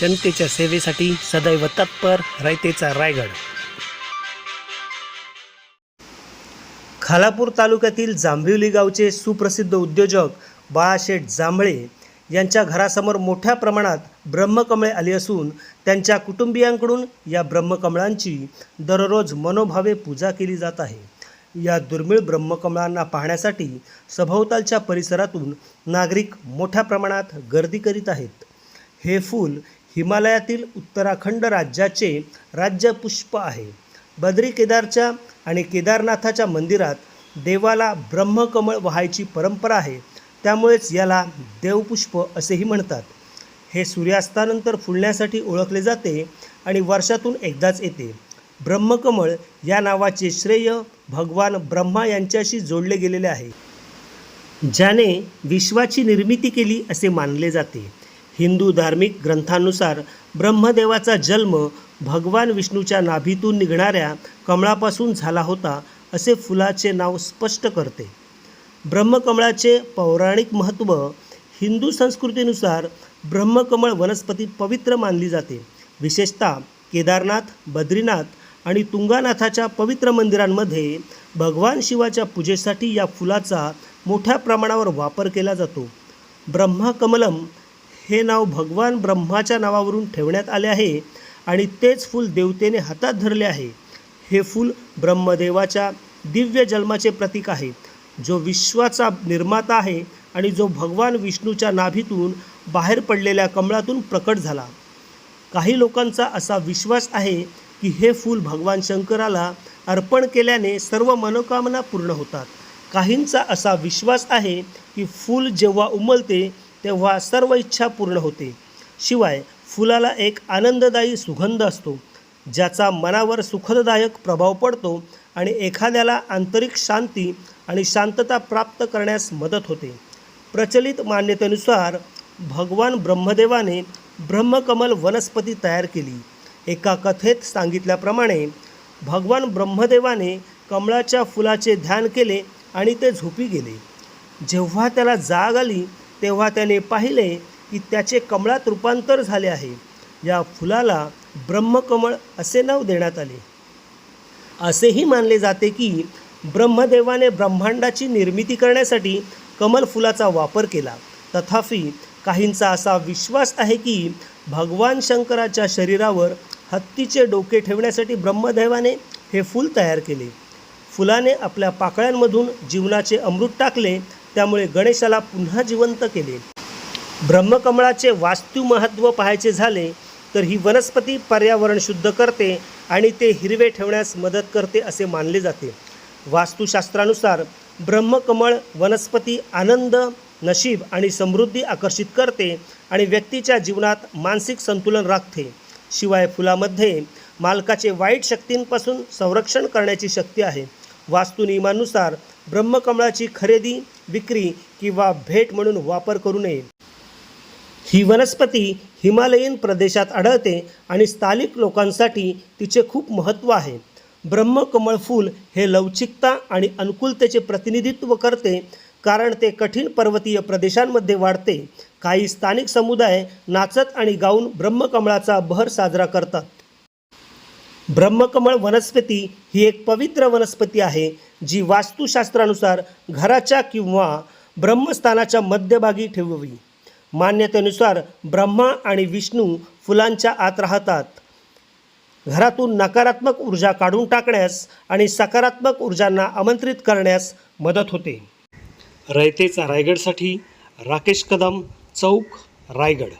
जनतेच्या सेवेसाठी सदैव तत्पर रयतेचा रायगड. खालापूर तालुक्यातील जांभिवली गावचे सुप्रसिद्ध उद्योजक बाळाशेठ जांभळे यांच्या घरासमोर मोठ्या प्रमाणात ब्रह्मकमळे आली असून त्यांच्या कुटुंबियांकडून या ब्रह्मकमळांची दररोज मनोभावे पूजा केली जात आहे. या दुर्मिळ ब्रह्मकमळांना पाहण्यासाठी सभोवतालच्या परिसरातून नागरिक मोठ्या प्रमाणात गर्दी करीत आहेत. हे फूल हिमालयातील उत्तराखंड राज्याचे राज्यपुष्प आहे. बद्री केदारच्या आणि केदारनाथाच्या मंदिरात देवाला ब्रह्मकमळ व्हायची परंपरा आहे. त्यामुळेच याला देवपुष्प असेही म्हणतात. हे सूर्यास्तानंतर फुलण्यासाठी ओळखले जाते आणि वर्षातून एकदाच येते. ब्रह्मकमळ या नावाचे श्रेय भगवान ब्रह्मा यांच्याशी जोडले गेलेले आहे. ज्याने विश्वाची निर्मिती केली असे मानले जाते. हिंदू धार्मिक ग्रंथानुसार ब्रह्मदेवाचा जन्म भगवान विष्णूच्या नाभीतून निघणाऱ्या कमळापासून झाला होता असे फुलाचे नाव स्पष्ट करते. ब्रह्मकमळाचे पौराणिक महत्त्व हिंदू संस्कृतीनुसार ब्रह्मकमळ वनस्पती पवित्र मानली जाते. विशेषतः केदारनाथ बद्रीनाथ आणि तुंगानाथाच्या पवित्र मंदिरांमध्ये भगवान शिवाच्या पूजेसाठी या फुलाचा मोठ्या प्रमाणावर वापर केला जातो. ब्रह्मकमलम हे नाव भगवान ब्रह्माच्या नावावरून ठेवण्यात आले आहे आणि तेच फूल देवतेने हातात धरले आहे. हे फूल ब्रह्मदेवाच्या दिव्य जन्माचे प्रतीक आहे जो विश्वाचा निर्माता आहे आणि जो भगवान विष्णूच्या नाभीतून बाहेर पडलेल्या कमळातून प्रकट झाला. काही लोकांचा असा विश्वास आहे की हे फूल भगवान शंकराला अर्पण केल्याने सर्व मनोकामना पूर्ण होतात. काहींचा असा विश्वास आहे की फूल जेव्हा उमलते तेव्हा सर्व इच्छा पूर्ण होते. शिवाय फुलाला एक आनंददायी सुगंध असतो ज्याचा मनावर सुखददायक प्रभाव पडतो आणि एखाद्याला आंतरिक शांती आणि शांतता प्राप्त करण्यास मदत होते. प्रचलित मान्यतेनुसार भगवान ब्रह्मदेवाने ब्रह्मकमल वनस्पती तयार केली. एका कथेत सांगितल्याप्रमाणे भगवान ब्रह्मदेवाने कमळाच्या फुलाचे ध्यान केले आणि ते झोपी गेले. जेव्हा त्याला जाग आली तेव्हा त्याने पाहिले की त्याचे कमळात रूपांतर झाले आहे. या फुलाला ब्रह्मकमळ असे नाव देण्यात आले. असेही मानले जाते की ब्रह्मदेवाने ब्रह्मांडाची निर्मिती करण्यासाठी कमल फुलाचा वापर केला. तथापि काहींचा असा विश्वास आहे की भगवान शंकराच्या शरीरावर हत्तीचे डोके ठेवण्यासाठी ब्रह्मदेवाने हे फूल तयार केले. फुलाने आपल्या पाकळ्यांमधून जीवनाचे अमृत टाकले त्यामुळे गणेशाला पुन्हा जिवंत केले. ब्रह्मकमळाचे वास्तू महत्त्व पाहायचे झाले तर ही वनस्पती पर्यावरण शुद्ध करते आणि ते हिरवे ठेवण्यास मदत करते असे मानले जाते. वास्तुशास्त्रानुसार ब्रह्मकमळ वनस्पती आनंद नशीब आणि समृद्धी आकर्षित करते आणि व्यक्तीच्या जीवनात मानसिक संतुलन राखते. शिवाय फुलामध्ये मालकाचे वाईट शक्तींपासून संरक्षण करण्याची शक्ती आहे. वास्तुनियमानुसार ब्रह्मकमळाची खरेदी विक्री किंवा भेट म्हणून वापर करू नये. ही वनस्पती हिमालयीन प्रदेशात आढळते आणि स्थानिक लोकांसाठी तिचे खूप महत्त्व आहे. ब्रह्मकमळ फूल हे लवचिकता आणि अनुकूलतेचे प्रतिनिधित्व करते कारण ते कठीण पर्वतीय प्रदेशांमध्ये वाढते. काही स्थानिक समुदाय नाचत आणि गाऊन ब्रह्मकमळाचा बहर साजरा करतात. ब्रह्मकमळ वनस्पती ही एक पवित्र वनस्पती आहे जी वास्तुशास्त्रानुसार घराच्या किंवा ब्रह्मस्थानाच्या मध्यभागी ठेवावी. मान्यतेनुसार ब्रह्मा आणि विष्णू फुलांच्या आत राहतात. घरातून नकारात्मक ऊर्जा काढून टाकण्यास आणि सकारात्मक ऊर्जांना आमंत्रित करण्यास मदत होते. रयतेचा रायगडसाठी राकेश कदम चौक रायगड.